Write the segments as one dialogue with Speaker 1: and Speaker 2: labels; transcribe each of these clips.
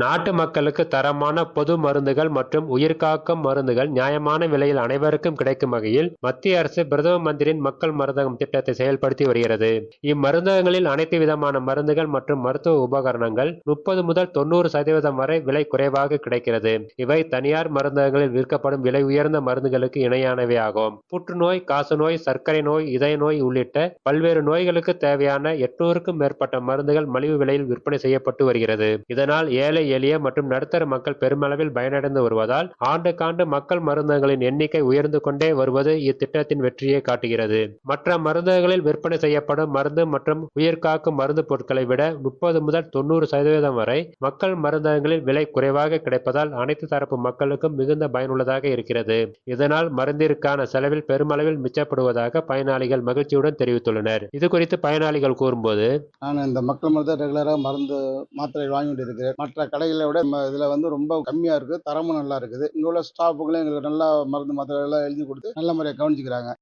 Speaker 1: நாட்டு மக்களுக்கு தரமான பொது மருந்துகள் மற்றும் உயிர்காக்கும் மருந்துகள் நியாயமான விலையில் அனைவருக்கும் கிடைக்கும் வகையில் மத்திய அரசு பிரதம மந்திரியின் மக்கள் மருந்தகம் திட்டத்தை செயல்படுத்தி வருகிறது. இம்மருந்தகங்களில் அனைத்து விதமான மருந்துகள் மற்றும் மருத்துவ உபகரணங்கள் முப்பது முதல் தொண்ணூறு சதவீதம் வரை விலை குறைவாக கிடைக்கிறது. இவை தனியார் மருந்தகங்களில் விற்கப்படும் விலை உயர்ந்த மருந்துகளுக்கு இணையானவை ஆகும். புற்றுநோய் காசநோய் சர்க்கரை நோய் இதய நோய் உள்ளிட்ட பல்வேறு நோய்களுக்கு தேவையான எட்நூறுக்கும் மேற்பட்ட மருந்துகள் மலிவு விலையில் விற்பனை செய்யப்பட்டு வருகிறது. இதனால் ஏழை எளிய மற்றும் நடுத்தர மக்கள் பெருமளவில் பயனடைந்து வருவதால் ஆண்டுக்காண்டு மக்கள் மருந்தகங்களின் எண்ணிக்கை உயர்ந்து கொண்டே வருவது இத்திட்டத்தின் வெற்றியை காட்டுகிறது. மற்ற மருந்தகங்களில் விற்பனை செய்யப்படும் மருந்து மற்றும் உயிர்காக்கும் மருந்து பொருட்களை விட முப்பது முதல் தொண்ணூறு சதவீதம் வரை மக்கள் மருந்தகங்களில் விலை குறைவாக கிடைப்பதால் அனைத்து தரப்பு மக்களுக்கும் மிகுந்த பயனுள்ளதாக இருக்கிறது. இதனால் மருந்திற்கான செலவில் பெருமளவில் மிச்சப்படுவதாக பயனாளிகள் மகிழ்ச்சியுடன் தெரிவித்துள்ளனர். இது குறித்து பயனாளிகள் கூறும்போது
Speaker 2: நான் இந்த மக்கள் மருந்து ரெகுலராக மருந்து மாத்திரை வாங்கிட்டு இருக்கிறேன் மற்ற கடைகளை விட நம்ம இதில் வந்து ரொம்ப கம்மியாக இருக்குது தரமும் நல்லா இருக்குது. இங்கே உள்ள ஸ்டாஃபுகளும் எங்களுக்கு நல்லா மருந்து மாத்திரை எல்லாம் எழுதி கொடுத்து நல்ல முறையாக கவனிச்சிக்கிறாங்க.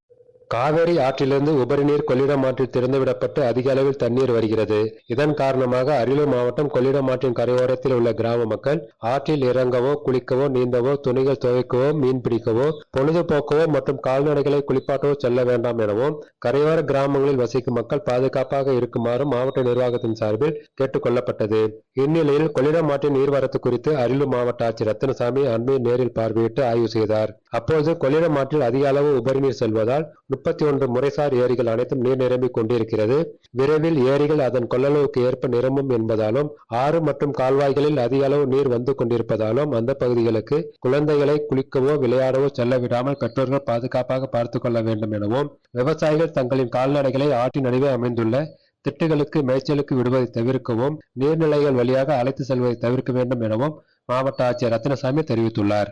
Speaker 1: காவேரி ஆற்றிலிருந்து உபரிநீர் கொள்ளிடம் ஆற்றில் திறந்துவிடப்பட்டு அதிக அளவில் தண்ணீர் வருகிறது. இதன் காரணமாக அரியலூர் மாவட்டம் கொள்ளிடம் ஆற்றின் கரையோரத்தில் உள்ள கிராம மக்கள் ஆற்றில் இறங்கவோ குளிக்கவோ நீந்தவோ துணிகள் துவைக்கவோ மீன் பிடிக்கவோ பொழுதுபோக்கவோ மற்றும் கால்நடைகளை குளிப்பாட்டவோ செல்ல வேண்டாம் எனவும் கரையோர கிராமங்களில் வசிக்கும் மக்கள் பாதுகாப்பாக இருக்குமாறு மாவட்ட நிர்வாகத்தின் சார்பில் கேட்டுக் கொள்ளப்பட்டது. இந்நிலையில் கொள்ளிடம் ஆற்றின் நீர்வரத்து குறித்து அரியலூர் மாவட்ட ஆட்சியர் ரத்னசாமி அண்மையில் நேரில் பார்வையிட்டு ஆய்வு செய்தார். அப்போது கொள்ளிடம் ஆற்றில் அதிக அளவு உபரிநீர் செல்வதால் முப்பத்தி ஒன்று முறைசார் ஏரிகள் அனைத்தும் நீர் நிரம்பிக் கொண்டிருக்கிறது. விரைவில் ஏரிகள் அதன் கொள்ளளவுக்கு ஏற்ப நிரம்பும் என்பதாலும் ஆறு மற்றும் கால்வாய்களில் அதிக அளவு நீர் வந்து கொண்டிருப்பதாலும் அந்த பகுதிகளுக்கு குழந்தைகளை குளிக்கவோ விளையாடவோ செல்ல விடாமல் பெற்றோர்கள் பாதுகாப்பாக பார்த்துக் கொள்ள வேண்டும் எனவும் விவசாயிகள் தங்களின் கால்நடைகளை ஆற்றின் நடுவே அமைந்துள்ள திட்டுகளுக்கு மேய்ச்சலுக்கு விடுவதை தவிர்க்கவும் நீர்நிலைகள் வழியாக அழைத்து செல்வதை தவிர்க்க வேண்டும் எனவும் மாவட்ட ஆட்சியர் ரத்தினசாமி தெரிவித்துள்ளார்.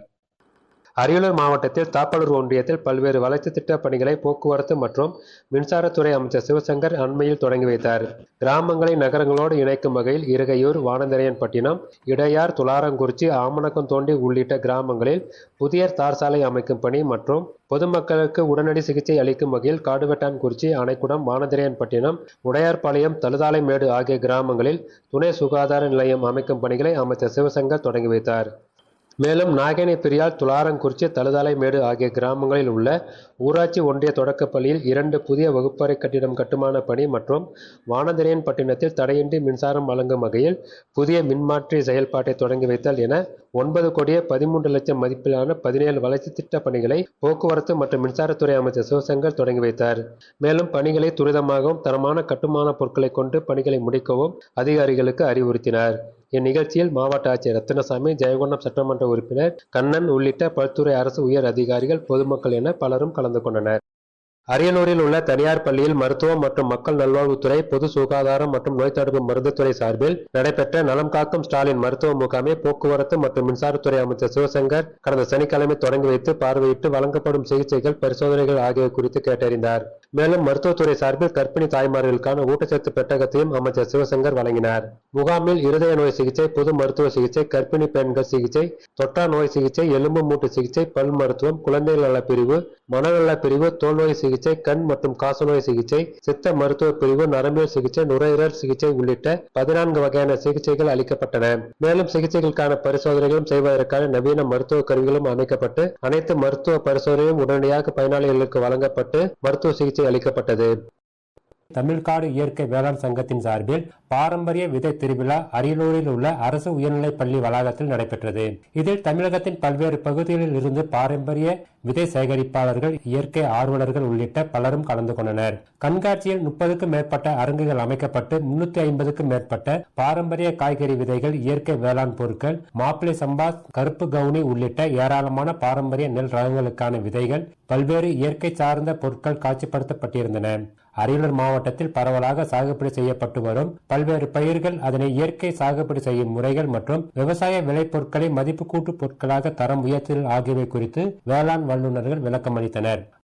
Speaker 1: அரியலூர் மாவட்டத்தில் தாப்பலூர் ஒன்றியத்தில் பல்வேறு வளர்ச்சி திட்டப் பணிகளை போக்குவரத்து மற்றும் மின்சாரத்துறை அமைச்சர் சிவசங்கர் அண்மையில் தொடங்கி வைத்தார். கிராமங்களை நகரங்களோடு இணைக்கும் வகையில் இருகையூர் வானந்திரையன்பட்டினம் இடையார் துளாரங்குறிச்சி ஆமணக்கம் தோண்டி உள்ளிட்ட கிராமங்களில் புதிய தார் சாலை அமைக்கும் பணி மற்றும் பொதுமக்களுக்கு உடனடி சிகிச்சை அளிக்கும் வகையில் காடுவெட்டான்குறிச்சி அணைக்குடம் வானதிரையன்பட்டினம் உடையார்பாளையம் தழுதாலைமேடு ஆகிய கிராமங்களில் துணை சுகாதார நிலையம் அமைக்கும் பணிகளை அமைச்சர் சிவசங்கர் தொடங்கி வைத்தார். மேலும் நாகேனை பெரியால் துளாரங்குறிச்சி தழுதாலைமேடு ஆகிய கிராமங்களில் உள்ள ஊராட்சி ஒன்றிய தொடக்கப் பள்ளியில் இரண்டு புதிய வகுப்பறை கட்டிடம் கட்டுமான பணி மற்றும் வானதிரையன்பட்டினத்தில் தடையின்றி மின்சாரம் வழங்கும் வகையில் புதிய மின்மாற்றி செயல்பாட்டை தொடங்கி வைத்தல் என ஒன்பது கோடியே பதிமூன்று லட்சம் மதிப்பிலான பதினேழு வளர்ச்சி திட்ட பணிகளை போக்குவரத்து மற்றும் மின்சாரத்துறை அமைச்சர் சிவசங்கர் தொடங்கி வைத்தார். மேலும் பணிகளை துரிதமாகவும் தரமான கட்டுமான பொருட்களை கொண்டு பணிகளை முடிக்கவும் அதிகாரிகளுக்கு அறிவுறுத்தினார். இந்நிகழ்ச்சியில் மாவட்ட ஆட்சியர் ரத்தினசாமி ஜெயகொண்டம் சட்டமன்ற உறுப்பினர் கண்ணன் உள்ளிட்ட பல்துறை அரசு உயர் அதிகாரிகள் பொதுமக்கள் என பலரும் கலந்து கொண்டனர். அரியலூரில் உள்ள தனியார் பள்ளியில் மருத்துவம் மற்றும் மக்கள் நல்வாழ்வுத்துறை பொது சுகாதாரம் மற்றும் நோய் தடுப்பு மருந்துத்துறை சார்பில் நடைபெற்ற நலம் காக்கும் ஸ்டாலின் மருத்துவ முகாமை போக்குவரத்து மற்றும் மின்சாரத்துறை அமைச்சர் சிவசங்கர் கடந்த சனிக்கிழமை தொடங்கி வைத்து பார்வையிட்டு வழங்கப்படும் சிகிச்சைகள் பரிசோதனைகள் ஆகியவை குறித்து கேட்டறிந்தார். மேலும் மருத்துவத்துறை சார்பில் கர்ப்பிணி தாய்மார்களுக்கான ஊட்டச்சத்து பெட்டகத்தையும் அமைச்சர் சிவசங்கர் வழங்கினார். முகாமில் இருதய நோய் சிகிச்சை பொது மருத்துவ சிகிச்சை கர்ப்பிணி பெண்கள் சிகிச்சை தொற்றா நோய் சிகிச்சை எலும்பு மூட்டு சிகிச்சை பல் மருத்துவம் குழந்தைகள் நல பிரிவு மனநல பிரிவு தோல்நோய் சிகிச்சை கண் மற்றும் காசநோய் சிகிச்சை சித்த மருத்துவ பிரிவு நரம்பியல் சிகிச்சை நுரையீரல் சிகிச்சை உள்ளிட்ட பதினான்கு வகையான சிகிச்சைகள் அளிக்கப்பட்டன. மேலும் சிகிச்சைகளுக்கான பரிசோதனைகளும் செய்வதற்கான நவீன மருத்துவ கருவிகளும் அமைக்கப்பட்டு அனைத்து மருத்துவ பரிசோதனையும் உடனடியாக பயனாளிகளுக்கு வழங்கப்பட்டு மருத்துவ சிகிச்சை அளிக்கப்பட்டது. தமிழ்காடு இயற்கை வேளாண் சங்கத்தின் சார்பில் பாரம்பரிய விதை திருவிழா அரியலூரில் உள்ள அரசு உயர்நிலைப் பள்ளி வளாகத்தில் நடைபெற்றது. இதில் தமிழகத்தின் பல்வேறு பகுதிகளில் இருந்து பாரம்பரிய விதை சேகரிப்பாளர்கள் இயற்கை ஆர்வலர்கள் உள்ளிட்ட பலரும் கலந்து கொண்டனர். கண்காட்சியில் முப்பதுக்கும் மேற்பட்ட அரங்குகள் அமைக்கப்பட்டு முன்னூத்தி ஐம்பதுக்கும் மேற்பட்ட பாரம்பரிய காய்கறி விதைகள் இயற்கை வேளாண் பொருட்கள் மாப்பிளை சம்பா கருப்பு கவுனி உள்ளிட்ட ஏராளமான பாரம்பரிய நெல் ரகங்களுக்கான விதைகள் பல்வேறு இயற்கை சார்ந்த பொருட்கள் காட்சிப்படுத்தப்பட்டிருந்தன. அரியலூர் மாவட்டத்தில் பரவலாக சாகுபடி செய்யப்பட்டு வரும் பல்வேறு பயிர்கள் அதனை இயற்கை சாகுபடி செய்யும் முறைகள் மற்றும் விவசாய விளைபொருட்களை மதிப்பு கூட்டு பொருட்களாக தரம் உயர்த்தல் ஆகியவை குறித்து வேளாண் வல்லுநர்கள் விளக்கமளித்தனர்.